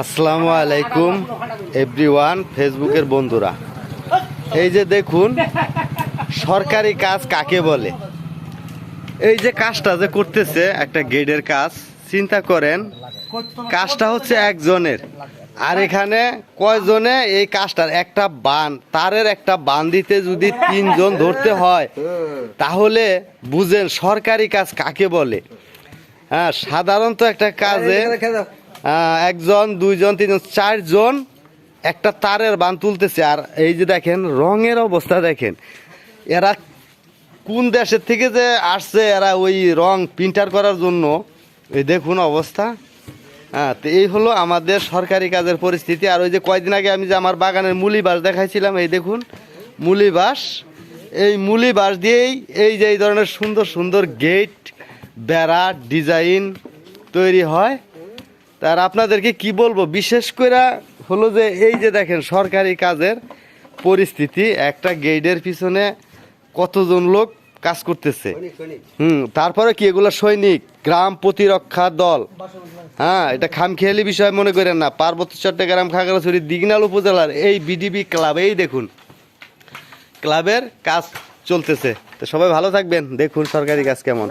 আসসালামু আলাইকুম এভরিওয়ান ফেসবুকের বন্ধুরা। এই যে দেখুন, সরকারি কাজ কাকে বলে? এই যে কাজটা যে করতেছে, একটা গেটের কাজ, চিন্তা করেন, কাজটা হচ্ছে একজনের। আর এখানে কয়জনে এই কাজটার? একটা বান, তারের একটা বান দিতে যদি তিনজন ধরতে হয়, তাহলে বুঝেন সরকারি কাজ কাকে বলে? হ্যাঁ সাধারণত একটা কাজে একজন দুইজন তিনজন চারজন একটা তারের বান তুলতেছে। আর এই যে দেখেন রঙের অবস্থা দেখেন। এরা কোন দেশের থেকে যে আসছে এরা ওই রং প্রিন্টার করার জন্য এই দেখুন অবস্থা। হ্যাঁ তো এই হলো আমাদের সরকারি কাজের পরিস্থিতি। আর ওই যে কয়দিন আগে আমি যে আমার বাগানের মুলি বাস দেখাইছিলাম এই দেখুন মুলি বাস এই মুলি বাস দিয়েই এই যে এই ধরনের সুন্দর সুন্দর গেট বেড়া ডিজাইন তৈরি হয়। তার আপনাদেরকে কি বলব বিশেষ করে হলো যে এই যে দেখেন সরকারি কাজের পরিস্থিতি একটা গেইডের পিছনে কতজন লোক কাজ করতেছে। হুম তারপরে কি এগুলো সৈনিক গ্রাম প্রতিরক্ষা দল। হ্যাঁ এটা খামখেয়ালি বিষয় মনে করেন না পার্বত্য চট্টগ্রাম খাগড়াছড়ি দিগনাল উপজেলার এই বিডিবি ক্লাব এই দেখুন। ক্লাবের কাজ চলতেছে। তো সবাই ভালো থাকবেন। দেখুন সরকারি কাজ কেমন।